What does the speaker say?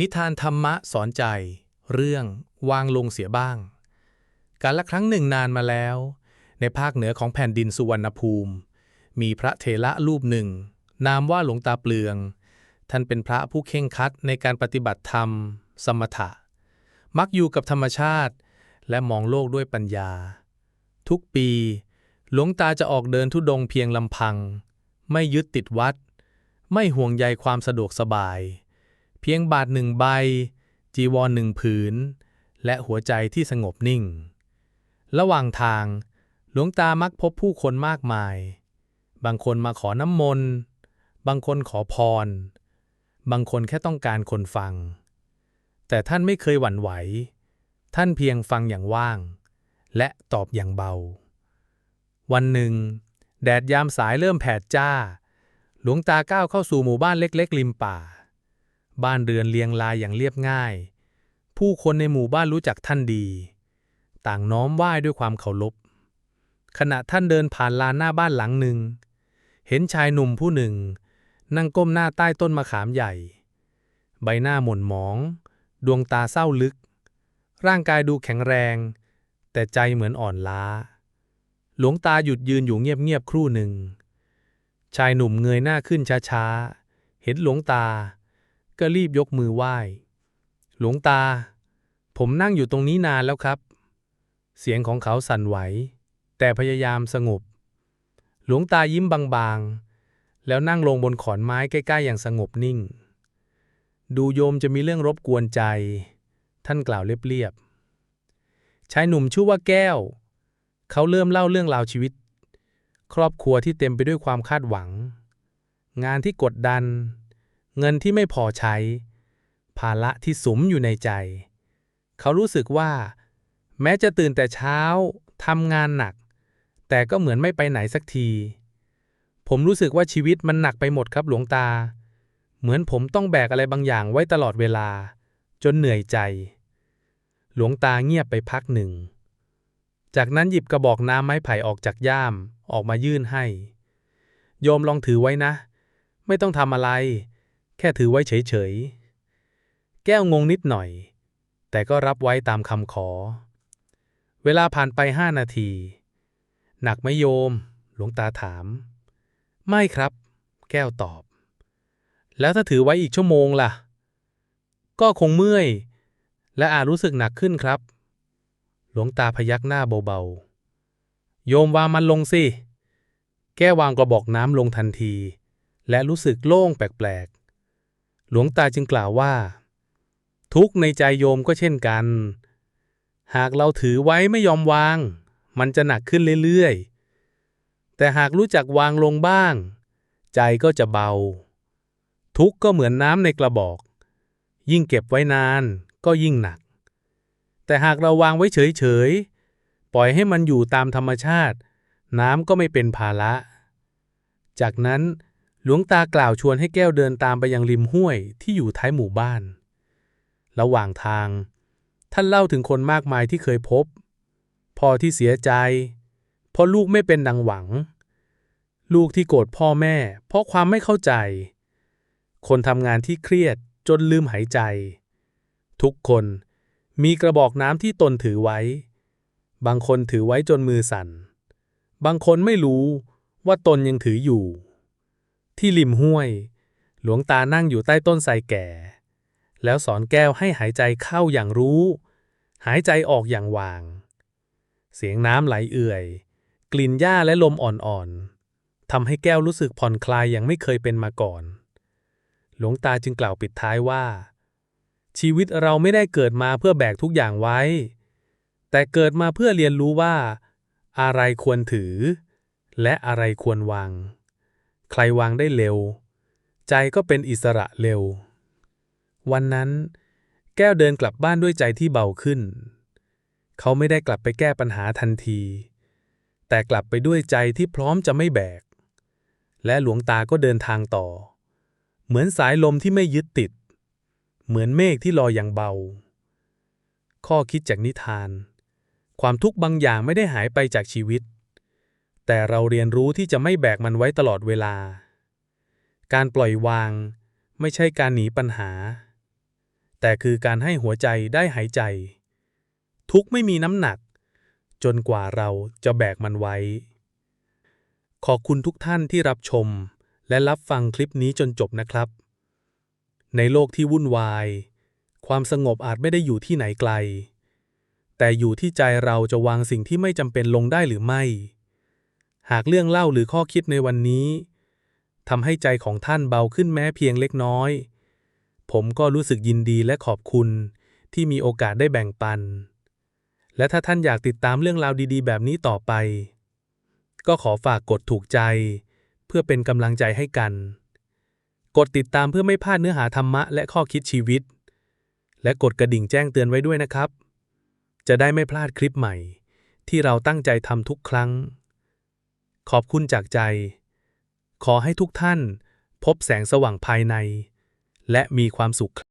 นิทานธรรมะสอนใจ เรื่องวางลงเสียบ้าง การละครั้งหนึ่งนานมาแล้ว ในภาคเหนือของแผ่นดินสุวรรณภูมิ มีพระเถระรูปหนึ่ง นามว่าหลวงตาเปลือง ท่านเป็นพระผู้เข่งคัดในการปฏิบัติธรรม สมถะ มักอยู่กับธรรมชาติ และมองโลกด้วยปัญญา ทุกปี หลวงตาจะออกเดินทุดงเพียงลำพัง ไม่ยึดติดวัด ไม่ห่วงใยความสะดวกสบาย เพียงบาทหนึ่งใบ จีวรหนึ่งผืน และหัวใจที่สงบนิ่ง ระหว่างทาง หลวงตามักพบผู้คนมากมาย บางคนมาขอน้ำมนต์ บางคนขอพร บางคนแค่ต้องการคนฟัง แต่ท่านไม่เคยหวั่นไหว ท่านเพียงฟังอย่างว่าง และตอบอย่างเบา วันหนึ่ง แดดยามสายเริ่มแผดจ้า หลวงตาก้าวเข้าสู่หมู่บ้านเล็ก ๆ ริมป่า บ้านเรือนเรียงรายอย่างเรียบง่าย ผู้คนในหมู่บ้านรู้จักท่านดี ต่างน้อมไหว้ด้วยความเคารพ ขณะท่านเดินผ่านลานหน้าบ้านหลังหนึ่ง เห็นชายหนุ่มผู้หนึ่ง นั่งก้มหน้าใต้ต้นมะขามใหญ่ ใบหน้าหม่นหมอง ดวงตาเศร้าลึก ร่างกายดูแข็งแรง แต่ใจเหมือนอ่อนล้า หลวงตาหยุดยืนอยู่เงียบๆครู่หนึ่ง ชายหนุ่มเงยหน้าขึ้นช้าๆ เห็นหลวงตา ก็รีบยกมือไหว้ หลวงตา ผมนั่งอยู่ตรงนี้นานแล้วครับ เสียงของเขาสั่นไหว แต่พยายามสงบ หลวงตายิ้มบางๆ แล้วนั่งลงบนขอนไม้ใกล้ๆ อย่างสงบนิ่ง ดูโยมจะมีเรื่องรบกวนใจ ท่านกล่าวเรียบๆ ชายหนุ่มชื่อว่าแก้ว เขาเริ่มเล่าเรื่องราวชีวิต ครอบครัวที่เต็มไปด้วยความคาดหวัง งานที่กดดัน เงินที่ไม่พอใช้ ภาระที่สุมอยู่ในใจ เขารู้สึกว่า แม้จะตื่นแต่เช้าทำงานหนัก แต่ก็เหมือนไม่ไปไหนสักที ผมรู้สึกว่าชีวิตมันหนักไปหมดครับหลวงตา เหมือนผมต้องแบกอะไรบางอย่างไว้ตลอดเวลา จนเหนื่อยใจ หลวงตาเงียบไปพักหนึ่ง จากนั้นหยิบกระบอกน้ำไม้ไผ่ออกจากย่ามออกมายื่นให้ โยมลองถือไว้นะ ไม่ต้องทำอะไร แค่ถือไว้เฉยๆ แก้วงงนิดหน่อย แต่ก็รับไว้ตามคำขอ เวลาผ่านไปห้านาที หนักไหมโยม หลวงตาถาม ไม่ครับ แก้วตอบ แล้วถ้าถือไว้อีกชั่วโมงล่ะ ก็คงเมื่อย และอาจรู้สึกหนักขึ้นครับ หลวงตาพยักหน้าเบาๆ โยมวางมันลงสิ แก้ววางกระบอกน้ำลงทันที และรู้สึกโล่งแปลกๆ หลวงตาจึงกล่าวว่า ทุกในใจโยมก็เช่นกัน หากเราถือไว้ไม่ยอมวาง มันจะหนักขึ้นเรื่อยๆ แต่หากรู้จักวางลงบ้าง ใจก็จะเบา ทุกก็เหมือนน้ำในกระบอก ยิ่งเก็บไว้นานก็ยิ่งหนัก แต่หากเราวางไว้เฉยๆ ปล่อยให้มันอยู่ตามธรรมชาติ น้ำก็ไม่เป็นภาระ จากนั้น หลวงตากล่าวชวนให้แก้วเดินตามไปยังริมห้วยที่อยู่ท้ายหมู่บ้าน ระหว่างทาง ท่านเล่าถึงคนมากมายที่เคยพบ พ่อที่เสียใจ เพราะลูกไม่เป็นดังหวัง ลูกที่โกรธพ่อแม่ เพราะความไม่เข้าใจ คนทำงานที่เครียดจนลืมหายใจ ทุกคนมีกระบอกน้ำที่ตนถือไว้ บางคนถือไว้จนมือสั่น บางคนไม่รู้ว่าตนยังถืออยู่ ที่ริมห้วย หลวงตานั่งอยู่ใต้ต้นไทรแก่ แล้วสอนแก้วให้หายใจเข้าอย่างรู้ หายใจออกอย่างวาง เสียงน้ำไหลเอื่อย กลิ่นหญ้าและลมอ่อนๆทำให้แก้วรู้สึกผ่อนคลายอย่างไม่เคยเป็นมาก่อน หลวงตาจึงกล่าวปิดท้ายว่า ชีวิตเราไม่ได้เกิดมาเพื่อแบกทุกอย่างไว้ แต่เกิดมาเพื่อเรียนรู้ว่า อะไรควรถือ และอะไรควรวาง ใครวางได้เร็ว ใจก็เป็นอิสระเร็ว วันนั้น แก้วเดินกลับบ้านด้วยใจที่เบาขึ้น เขาไม่ได้กลับไปแก้ปัญหาทันที แต่กลับไปด้วยใจที่พร้อมจะไม่แบก และหลวงตาก็เดินทางต่อ เหมือนสายลมที่ไม่ยึดติด เหมือนเมฆที่ลอยอย่างเบา ข้อคิดจากนิทาน ความทุกข์บางอย่างไม่ได้หายไปจากชีวิต แต่เราเรียนรู้ที่จะไม่แบกมันไว้ตลอดเวลา การปล่อยวาง ไม่ใช่การหนีปัญหา แต่คือการให้หัวใจได้หายใจ ทุกไม่มีน้ำหนัก จนกว่าเราจะแบกมันไว้ ขอบคุณทุกท่านที่รับชม และรับฟังคลิปนี้จนจบนะครับ ในโลกที่วุ่นวาย ความสงบอาจไม่ได้อยู่ที่ไหนไกล แต่อยู่ที่ใจเราจะวางสิ่งที่ไม่จำเป็นลงได้หรือไม่ หากเรื่องเล่าหรือข้อคิดในวันนี้ทำให้ใจของท่านเบาขึ้นแม้เพียงเล็กน้อย ผมก็รู้สึกยินดีและขอบคุณที่มีโอกาสได้แบ่งปัน และถ้าท่านอยากติดตามเรื่องราวดีๆ แบบนี้ต่อไป ก็ขอฝากกดถูกใจ เพื่อเป็นกำลังใจให้กัน กดติดตามเพื่อไม่พลาดเนื้อหาธรรมะและข้อคิดชีวิต และกดกระดิ่งแจ้งเตือนไว้ด้วยนะครับ จะได้ไม่พลาดคลิปใหม่ ที่เราตั้งใจทำทุกครั้ง ขอบคุณจากใจ ขอให้ทุกท่านพบแสงสว่างภายใน และมีความสุข